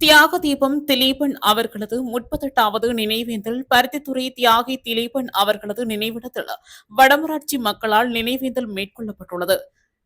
தியாக தீபம் திலீபன் அவர்களது முப்பத்தெட்டாவது நினைவேந்தல் பருத்தித்துறை தியாகி திலீபன் அவர்களது நினைவிடத்தில் வடமராட்சி மக்களால் நினைவேந்தல் மேற்கொள்ளப்பட்டுள்ளது.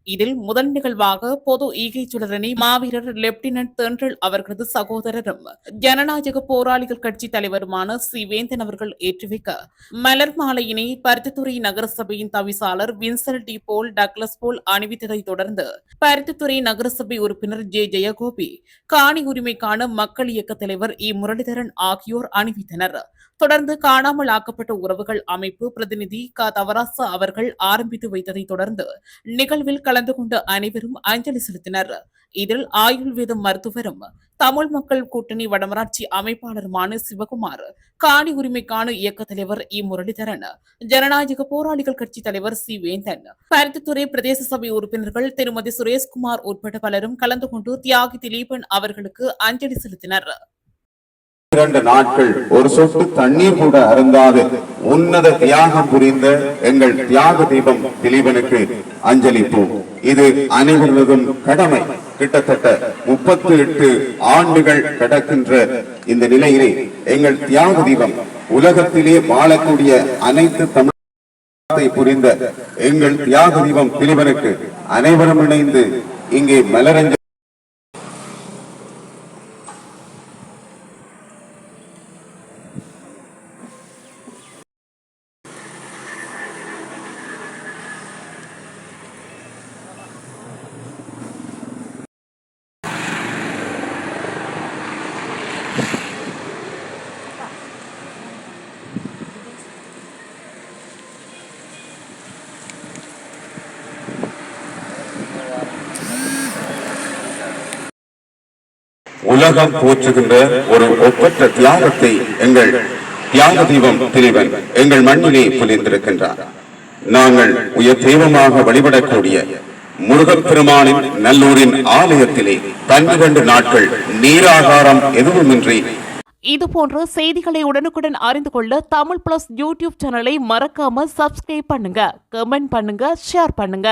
இதில் முதல் நிகழ்வாக பொது ஈகை சுடரணி மாவீரர் லெப்டினன்ட் தென்றல் அவர்களது சகோதரரும் ஜனநாயக போராளிகள் கட்சி தலைவருமான சி வேந்தன் அவர்கள் ஏற்றி வைக்க மலர் மாலையினை பருத்தித்துறை நகரசபையின் தவிசாளர் வின்சல் டி போல் டக்லஸ் போல் அணிவித்ததைத் தொடர்ந்து பருத்தித்துறை நகரசபை உறுப்பினர் ஜே ஜெயகோபி காணி உரிமைக்கான மக்கள் இயக்க தலைவர் இ முரளிதரன் ஆகியோர் அணிவித்தனர். தொடர்ந்து காணாமல் ஆக்கப்பட்ட உறவுகள் அமைப்பு பிரதிநிதி க தவராசா அவர்கள் ஆரம்பித்து வைத்ததைத் தொடர்ந்து நிகழ்வில் கலந்து கொண்ட அனைவரும் அஞ்சலி செலுத்தினர். இதில் ஆயுர்வேத மருத்துவரும் தமிழ் மக்கள் கூட்டணி வடமராட்சி அமைப்பாளருமான சிவகுமார் காணி உரிமைக்கான இயக்க தலைவர் இ. முரளிதரன் ஜனநாயக போராளிகள் கட்சி தலைவர் சி. வேந்தன் பருத்தித்துறை பிரதேச சபை உறுப்பினர்கள் திருமதி சுரேஷ்குமார் உட்பட பலரும் கலந்து கொண்டு தியாகி திலீபன் அவர்களுக்கு அஞ்சலி செலுத்தினர். இரண்டு நாட்கள் ஒரு சொட்டு தண்ணீர் கூட அருந்தாது. உன்னத தியாகம் புரிந்த எங்கள் தியாக தீபம் திலீபனுக்கு அஞ்சலிப்போம் இது அனைவரதும் கடமை. கிட்டத்தட்ட முப்பத்தி எட்டு ஆண்டுகள் கடக்கின்ற இந்த நிலையிலே எங்கள் தியாக தீபம் உலகத்திலே வாழக்கூடிய அனைத்து தமிழ் புரிந்த எங்கள் தியாக தீபம் திலீபனுக்கு அனைவரும் இணைந்து இங்கே மலரஞ்ச உலகம் போற்றுகின்ற ஒரு ஒப்பற்ற தியாகத்தை எங்கள் தியாக தீபம் திரிவன் எங்கள் மண்ணிலே புரிந்திருக்கின்றார். நாங்கள் உயர் தெய்வமாக வழிபடக்கூடிய முருகப்பெருமானின் நல்லூரின் ஆலயத்திலே பன்னிரண்டு நாட்கள் நீராகாரம் எதுவுமின்றி இதுபோன்ற செய்திகளை உடனுக்குடன் அறிந்து கொள்ள தமிழ் பிளஸ் யூடியூப் சேனலை மறக்காம சப்ஸ்கிரைப் பண்ணுங்க கமெண்ட் பண்ணுங்க ஷேர் பண்ணுங்க.